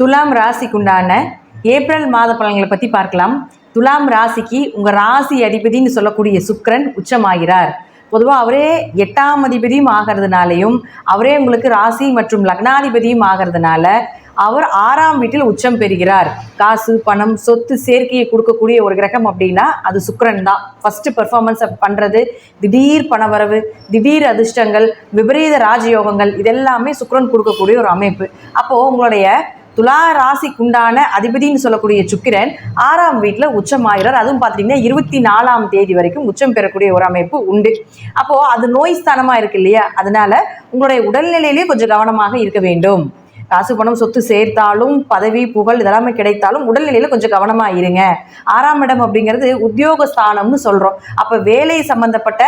துலாம் ராசிக்குண்டான ஏப்ரல் மாத பலன்களை பற்றி பார்க்கலாம். துலாம் ராசிக்கு உங்கள் ராசி அதிபதின்னு சொல்லக்கூடிய சுக்கரன் உச்சமாகிறார். பொதுவாக அவரே எட்டாம் அதிபதியும் ஆகிறதுனாலையும் அவரே உங்களுக்கு ராசி மற்றும் லக்னாதிபதியும் ஆகிறதுனால அவர் ஆறாம் வீட்டில் உச்சம் பெறுகிறார். காசு பணம் சொத்து சேர்க்கையை கொடுக்கக்கூடிய ஒரு கிரகம் அப்படின்னா அது சுக்கரன் தான். ஃபஸ்ட்டு பெர்ஃபார்மன்ஸை பண்ணுறது திடீர் பணவரவு திடீர் அதிர்ஷ்டங்கள் விபரீத ராஜயோகங்கள் இதெல்லாமே சுக்கரன் கொடுக்கக்கூடிய ஒரு அமைப்பு. அப்போது உங்களுடைய துலா ராசிக்குண்டான அதிபதின்னு சொல்லக்கூடிய சுக்கிரன் ஆறாம் வீட்டில் உச்சமாகிறார் அதுவும் பார்த்தீங்கன்னா இருபத்தி நாலாம் தேதி வரைக்கும் உச்சம் பெறக்கூடிய ஒரு அமைப்பு உண்டு. அப்போது அது நோய் ஸ்தானமாக இருக்கு இல்லையா? அதனால உங்களுடைய உடல்நிலையிலே கொஞ்சம் கவனமாக இருக்க வேண்டும். காசு பணம் சொத்து சேர்த்தாலும் பதவி புகழ் இதெல்லாமே கிடைத்தாலும் உடல்நிலையில் கொஞ்சம் கவனமாக இருங்க. ஆறாம் இடம் அப்படிங்கிறது உத்தியோக ஸ்தானம்னு சொல்கிறோம் அப்போ வேலை சம்பந்தப்பட்ட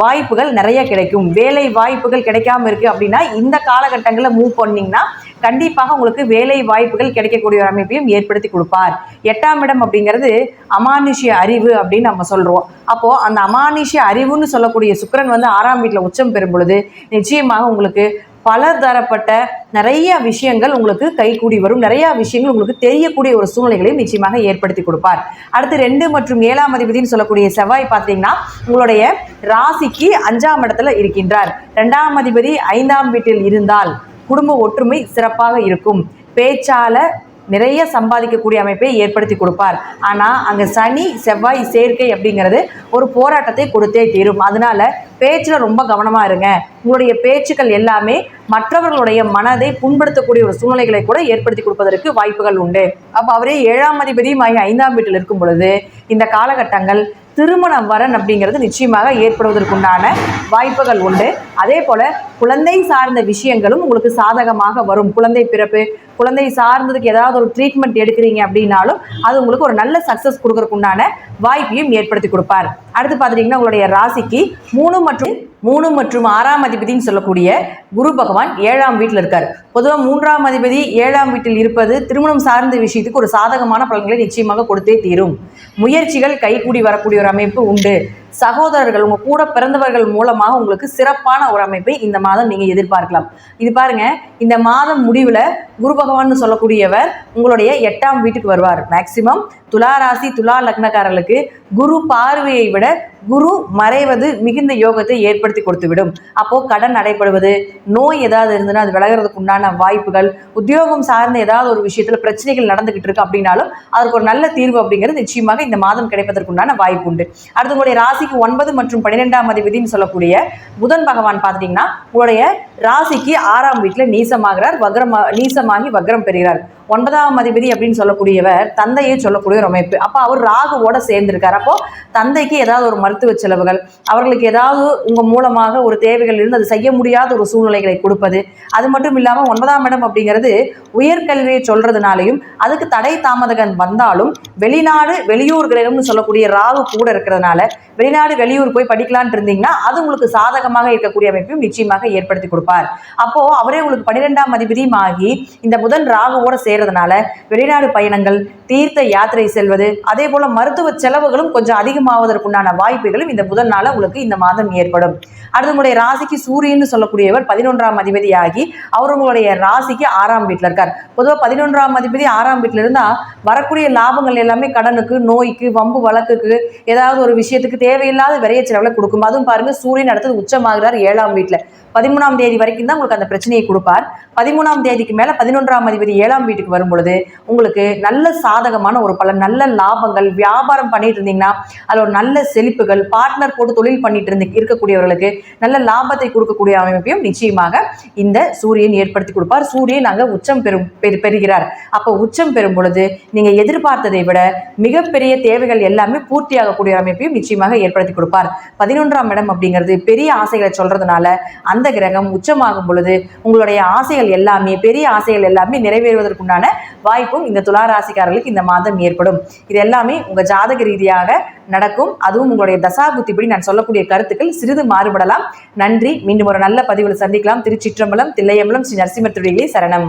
வாய்ப்புகள் நிறைய கிடைக்கும். வேலை வாய்ப்புகள் கிடைக்காம இருக்கு அப்படின்னா இந்த காலகட்டங்களில் மூவ் பண்ணீங்கன்னா கண்டிப்பாக உங்களுக்கு வேலை வாய்ப்புகள் கிடைக்கக்கூடிய ஒரு அமைப்பையும் ஏற்படுத்தி கொடுப்பார். எட்டாம் இடம் அப்படிங்கிறது அமானுஷ்ய அறிவு அப்படின்னு நம்ம சொல்கிறோம் அப்போது அந்த அமானுஷ்ய அறிவுன்னு சொல்லக்கூடிய சுக்கரன் வந்து ஆறாம் வீட்டில் உச்சம் பெறும் பொழுது நிச்சயமாக உங்களுக்கு பல தரப்பட்ட நிறைய விஷயங்கள் உங்களுக்கு கைகூடி வரும். நிறைய விஷயங்கள் உங்களுக்கு தெரியக்கூடிய ஒரு சூழ்நிலைகளையும் நிச்சயமாக ஏற்படுத்தி கொடுப்பார். அடுத்து ரெண்டு மற்றும் ஏழாம் அதிபதினு சொல்லக்கூடிய செவ்வாய் பார்த்தீங்கன்னா உங்களுடைய ராசிக்கு அஞ்சாம் இடத்துல இருக்கின்றார். ரெண்டாம் அதிபதி ஐந்தாம் வீட்டில் இருந்தால் குடும்ப ஒற்றுமை சிறப்பாக இருக்கும். பேச்சால நிறைய சம்பாதிக்கக்கூடிய அமைப்பை ஏற்படுத்தி கொடுப்பார். ஆனால் அங்கே சனி செவ்வாய் சேர்க்கை அப்படிங்கிறது ஒரு போராட்டத்தை கொடுத்தே தீரும். அதனால பேச்சில் ரொம்ப கவனமாக இருங்க. உங்களுடைய பேச்சுக்கள் எல்லாமே மற்றவர்களுடைய மனதை புண்படுத்தக்கூடிய ஒரு சூழ்நிலைகளை கூட ஏற்படுத்தி கொடுப்பதற்கு வாய்ப்புகள் உண்டு. அப்போ அவரே ஏழாம் அதிபதியும் ஆகி ஐந்தாம் வீட்டில் இருக்கும் பொழுது இந்த காலகட்டங்கள் திருமண வரன் அப்படிங்கிறது நிச்சயமாக ஏற்படுவதற்குண்டான வாய்ப்புகள் உண்டு. அதே போல் குழந்தை சார்ந்த விஷயங்களும் உங்களுக்கு சாதகமாக வரும். குழந்தை பிறப்பு குழந்தை சார்ந்ததுக்கு ஏதாவது ஒரு ட்ரீட்மெண்ட் எடுக்கிறீங்க அப்படின்னாலும் அது உங்களுக்கு ஒரு நல்ல சக்ஸஸ் கொடுக்கறதுக்குண்டான வாய்ப்பையும் ஏற்படுத்தி கொடுப்பார். அடுத்து பார்த்துட்டிங்கன்னா உங்களுடைய ராசிக்கு மூணு மற்றும் மூணு மற்றும் ஆறாம் அதிபதினு சொல்லக்கூடிய குரு பகவான் ஏழாம் வீட்டில் இருக்கார். பொதுவாக மூன்றாம் அதிபதி ஏழாம் வீட்டில் இருப்பது திருமணம் சார்ந்த விஷயத்துக்கு ஒரு சாதகமான பலன்களை நிச்சயமாக கொடுத்தே தீரும். முயற்சிகள் கைகூடி வரக்கூடிய ஒரு அமைப்பு உண்டு. சகோதரர்கள் உங்கள் கூட பிறந்தவர்கள் மூலமாக உங்களுக்கு சிறப்பான ஒரு அமைப்பை இந்த மாதம் நீங்கள் எதிர்பார்க்கலாம். இது பாருங்க இந்த மாதம் முடிவில் குரு பகவான் சொல்லக்கூடியவர் உங்களுடைய எட்டாம் வீட்டுக்கு வருவார். மேக்சிமம் துலா ராசி துலா லக்னக்காரர்களுக்கு குரு பார்வையை விட குரு மறைவது மிகுந்த யோகத்தை ஏற்படுத்தி கொடுத்துவிடும். அப்போது கடன் நடைபெறுவது நோய் ஏதாவது இருந்ததுன்னா அது விலகிறதுக்கு உண்டான வாய்ப்புகள் உத்தியோகம் சார்ந்த ஏதாவது ஒரு விஷயத்தில் பிரச்சனைகள் நடந்துகிட்டு இருக்கு அப்படின்னாலும் அதற்கு ஒரு நல்ல தீர்வு அப்படிங்கிறது நிச்சயமாக இந்த மாதம் கிடைப்பதற்குண்டான வாய்ப்பு உண்டு. அடுத்து உங்களுடைய ராசிக்கு ஒன்பது மற்றும் பன்னிரெண்டாம் அதிபதினு சொல்லக்கூடிய புதன் பகவான் பார்த்துட்டிங்கன்னா உங்களுடைய ராசிக்கு ஆறாம் வீட்டில் நீசமாகிறார் வக்ரம் நீசம் வக்ரம் பெறுகிறார். ஒன்பதாம் அதிபதி அப்படின்னு சொல்லக்கூடியவர் தந்தையை சொல்லக்கூடிய ஒரு அமைப்பு. அப்போ அவர் ராகுவோட சேர்ந்திருக்கார். அப்போ தந்தைக்கு ஏதாவது ஒரு மருத்துவ செலவுகள் அவர்களுக்கு ஏதாவது உங்கள் மூலமாக ஒரு தேவைகள் இருந்து அது செய்ய முடியாத ஒரு சூழ்நிலைகளை கொடுப்பது அது மட்டும் இல்லாமல் ஒன்பதாம் இடம் அப்படிங்கிறது உயர்கல்வியை சொல்றதுனாலையும் அதுக்கு தடை தாமதகன் வந்தாலும் வெளிநாடு வெளியூர் கிரகம்னு சொல்லக்கூடிய ராகு கூட இருக்கிறதுனால வெளிநாடு வெளியூர் போய் படிக்கலான் இருந்தீங்கன்னா அது உங்களுக்கு சாதகமாக இருக்கக்கூடிய அமைப்பையும் நிச்சயமாக ஏற்படுத்தி கொடுப்பார். அப்போ அவரே உங்களுக்கு பன்னிரெண்டாம் அதிபதியும் ஆகி இந்த புதன் ராகுவோட செய்கிறதுனால வெளிநாடு பயணங்கள் தீர்த்த யாத்திரை செல்வது அதே போல மருத்துவ செலவுகளும் கொஞ்சம் அதிகமாவதற்குண்டான வாய்ப்புகளும் இந்த புதனால உங்களுக்கு இந்த மாதம் ஏற்படும். அடுத்து உங்களுடைய ராசிக்கு சூரியன் சொல்லக்கூடியவர் பதினொன்றாம் அதிபதியாகி அவர் உங்களுடைய ராசிக்கு ஆறாம் வீட்டில் இருக்கார். பொதுவாக பதினொன்றாம் அதிபதி ஆறாம் வீட்டில் இருந்தால் வரக்கூடிய லாபங்கள் எல்லாமே கடனுக்கு நோய்க்கு வம்பு வழக்குக்கு ஏதாவது ஒரு விஷயத்துக்கு தேவையில்லாத விரைய செலவில் கொடுக்கும். அதுவும் பாருங்க சூரியன் அடுத்தது உச்சமாகிறார் ஏழாம் வீட்டில். பதிமூணாம் தேதி வரைக்கும் தான் உங்களுக்கு அந்த பிரச்சனையை கொடுப்பார். பதிமூணாம் தேதிக்கு மேலே பதினொன்றாம் அதிபதி ஏழாம் வீட்டுக்கு வரும் பொழுது உங்களுக்கு நல்ல சாதகமான ஒரு பல நல்ல லாபங்கள் வியாபாரம் பண்ணிட்டு இருந்தீங்கன்னா அதில் ஒரு நல்ல செழிப்புகள் பார்ட்னர் போட்டு தொழில் பண்ணிட்டு இருந்து இருக்கக்கூடியவர்களுக்கு நல்ல லாபத்தை கொடுக்கக்கூடிய அமைப்பையும் நிச்சயமாக இந்த சூரியன் ஏற்படுத்தி கொடுப்பார். சூரியன் அங்கே உச்சம் பெறும் பெறுகிறார். அப்போ உச்சம் பெறும் பொழுது நீங்கள் எதிர்பார்த்ததை விட மிகப்பெரிய தேவைகள் எல்லாமே பூர்த்தியாகக்கூடிய அமைப்பையும் நிச்சயமாக ஏற்படுத்தி கொடுப்பார். பதினொன்றாம் இடம் அப்படிங்கிறது பெரிய ஆசைகளை சொல்றதுனால அந்த கிரகம் உச்சமாகும் பொழுது உங்களுடைய ஆசைகள் எல்லாமே பெரிய ஆசைகள் எல்லாமே நிறைவேறுவதற்குண்டான வாய்ப்பும் இந்த துலா ராசிக்காரர்களுக்கு இந்த மாதம் ஏற்படும். இது எல்லாமே உங்க ஜாதக ரீதியாக நடக்கும். அதுவும் உங்களுடைய தசா புத்திப்படி நான் சொல்லக்கூடிய கருத்துக்கள் சிறிது மாறுபடலாம். நன்றி. மீண்டும் ஒரு நல்ல பதிவில் சந்திக்கலாம். திருச்சிற்றம்பலம் தில்லையம்பலம் ஸ்ரீ நரசிம்மத்துடைய சரணம்.